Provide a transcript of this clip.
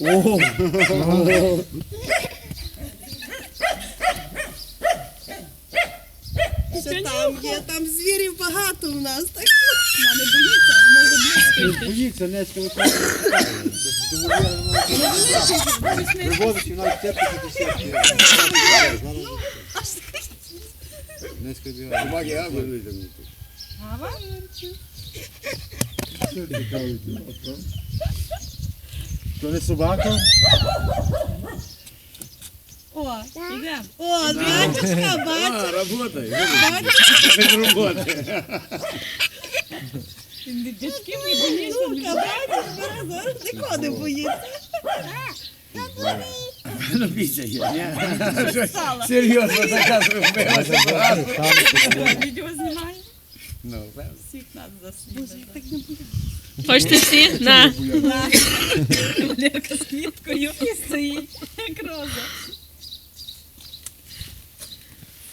О, Що там є? Там звірів багато у нас. Так? Вона не боїться, а може близько. боїться, Нецька. Вивозить і навіть цепки до сітки. Нецька бігає. Собаки гарно витягнути. Гава? То не собака? О, йдемо. О, бачишка, бач. А, работай. Роботи. Дітки не боїться. Сука, бачиш, зараз, зараз нікого не боїться. Ну, бійся є. Серйозно така зробилася. Відео знімає. Ну. Всіх нас заснідає. Хочете всі? На. Валерка з квіткою стоїть, роза.